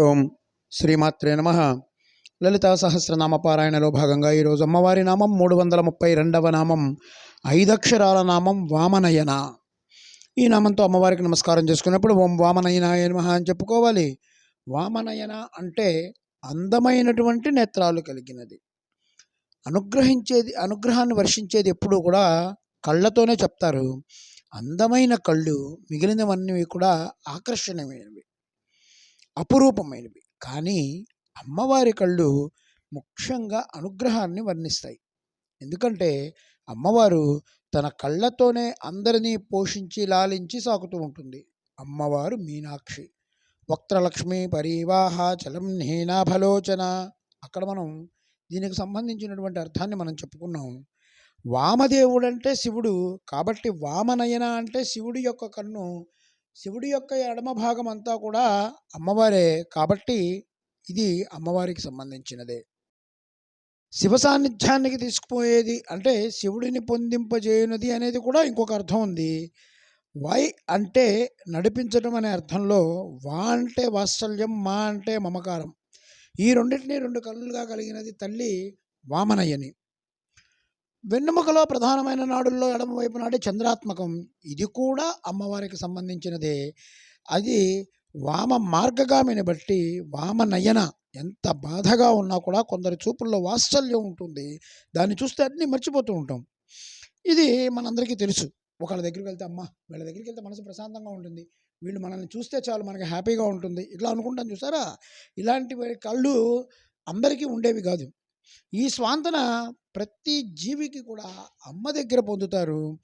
ఓం శ్రీమాత్రే నమ. లలితా సహస్రనామ పారాయణలో భాగంగా ఈరోజు అమ్మవారి నామం మూడు వందల ముప్పై రెండవ నామం ఐదక్షరాల నామం వామనయన. ఈ నామంతో అమ్మవారికి నమస్కారం చేసుకున్నప్పుడు ఓం వామనయన నమః అని చెప్పుకోవాలి. వామనయన అంటే అందమైనటువంటి నేత్రాలు కలిగినది. అనుగ్రహించేది అనుగ్రహాన్ని వర్షించేది ఎప్పుడూ కూడా కళ్ళతోనే చెప్తారు. అందమైన కళ్ళు మిగిలినవన్నీ కూడా ఆకర్షణీయమైనవి. అపురూపమైనవి. కానీ అమ్మవారి కళ్ళు ముఖ్యంగా అనుగ్రహాన్ని వర్ణిస్తాయి. ఎందుకంటే అమ్మవారు తన కళ్ళతోనే అందరినీ పోషించి లాలించి సాకుతూ ఉంటుంది. అమ్మవారు మీనాక్షి. వక్త్రలక్ష్మి పరివాహ చలం నేనాభలోచన అక్కడ మనం దీనికి సంబంధించినటువంటి అర్థాన్ని మనం చెప్పుకున్నాం. వామదేవుడు అంటే శివుడు. కాబట్టి వామనయన అంటే శివుడి యొక్క కన్ను శివుడి యొక్క ఎడమ భాగం అంతా కూడా అమ్మవారే కాబట్టి ఇది అమ్మవారికి సంబంధించినదే. శివ సాన్నిధ్యానికి తీసుకుపోయేది అంటే శివుడిని పొందింపజేయునది అనేది కూడా ఇంకొక అర్థం ఉంది. వై అంటే నడిపించడం అనే అర్థంలో వా అంటే వాత్సల్యం మా అంటే మమకారం. ఈ రెండింటినీ రెండు కళ్ళుగా కలిగినది తల్లి వామనయ్యని. వెన్నెముకలో ప్రధానమైన నాడుల్లో ఎడమ వైపు నాడే చంద్రాత్మకం. ఇది కూడా అమ్మవారికి సంబంధించినదే. అది వామ మార్గగామిని బట్టి వామనయన ఎంత బాధగా ఉన్నా కూడా కొందరి చూపుల్లో వాత్సల్యం ఉంటుంది. దాన్ని చూస్తే అన్నీ మర్చిపోతూ ఉంటాం. ఇది మనందరికీ తెలుసు. ఒకళ్ళ దగ్గరికి వెళ్తే అమ్మ వీళ్ళ దగ్గరికి వెళ్తే మనసు ప్రశాంతంగా ఉంటుంది. వీళ్ళు మనల్ని చూస్తే చాలు మనకి హ్యాపీగా ఉంటుంది. ఇట్లా అనుకుంటాం చూసారా? ఇలాంటి కళ్ళు అందరికీ ఉండేవి కాదు. ఈ స్వాంతన ప్రతి జీవికి కూడా అమ్మ దగ్గర పొందుతారు.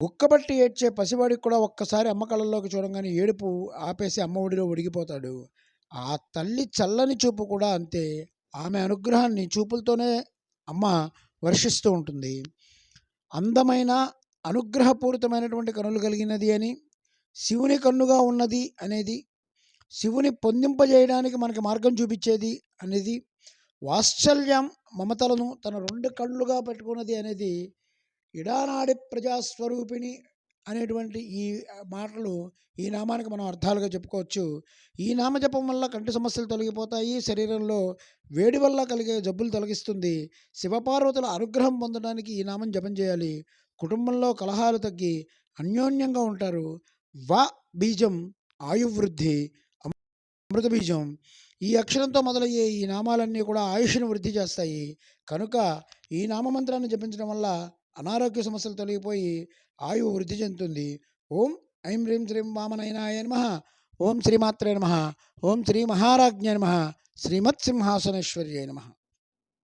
ఉక్కబట్టి ఏడ్చే పసివాడికి కూడా ఒక్కసారి అమ్మ కళ్ళల్లోకి చూడంగానే ఏడుపు ఆపేసి అమ్మ ఒడిలో ఒడిగిపోతాడు. ఆ తల్లి చల్లని చూపు కూడా అంతే. ఆమె అనుగ్రహాన్ని చూపులతోనే అమ్మ వర్షిస్తూ ఉంటుంది. అందమైన అనుగ్రహపూరితమైనటువంటి కనులు కలిగినది అని శివుని కన్నుగా ఉన్నది అనేది శివుని పొందింపజేయడానికి మనకి మార్గం చూపించేది అనేది వాత్సల్యం మమతలను తన రెండు కళ్ళుగా పెట్టుకున్నది అనేది ఇడానాడి ప్రజాస్వరూపిణి అనేటువంటి ఈ మాటలు ఈ నామానికి మనం అర్థాలుగా చెప్పుకోవచ్చు. ఈ నామజపం వల్ల కంటి సమస్యలు తొలగిపోతాయి. శరీరంలో వేడి వల్ల కలిగే జబ్బులు తొలగిస్తుంది. శివపార్వతుల అనుగ్రహం పొందడానికి ఈ నామం జపం చేయాలి. కుటుంబంలో కలహాలు తగ్గి అన్యోన్యంగా ఉంటారు. వ బీజం ఆయువృద్ధి అమృత బీజం. ఈ అక్షరంతో మొదలయ్యే ఈ నామాలన్నీ కూడా ఆయుష్ను వృద్ధి చేస్తాయి. కనుక ఈ నామమంత్రాన్ని జపించడం వల్ల అనారోగ్య సమస్యలు తొలగిపోయి ఆయువు వృద్ధి చెందుతుంది. ఓం ఐం హ్రీం శ్రీం వామనయనాయ నమ. ఓం శ్రీమాత్రే నమ. ఓం శ్రీ మహారాజ్ఞ నమ. శ్రీమత్సింహాసనేశ్వర్యై నమ.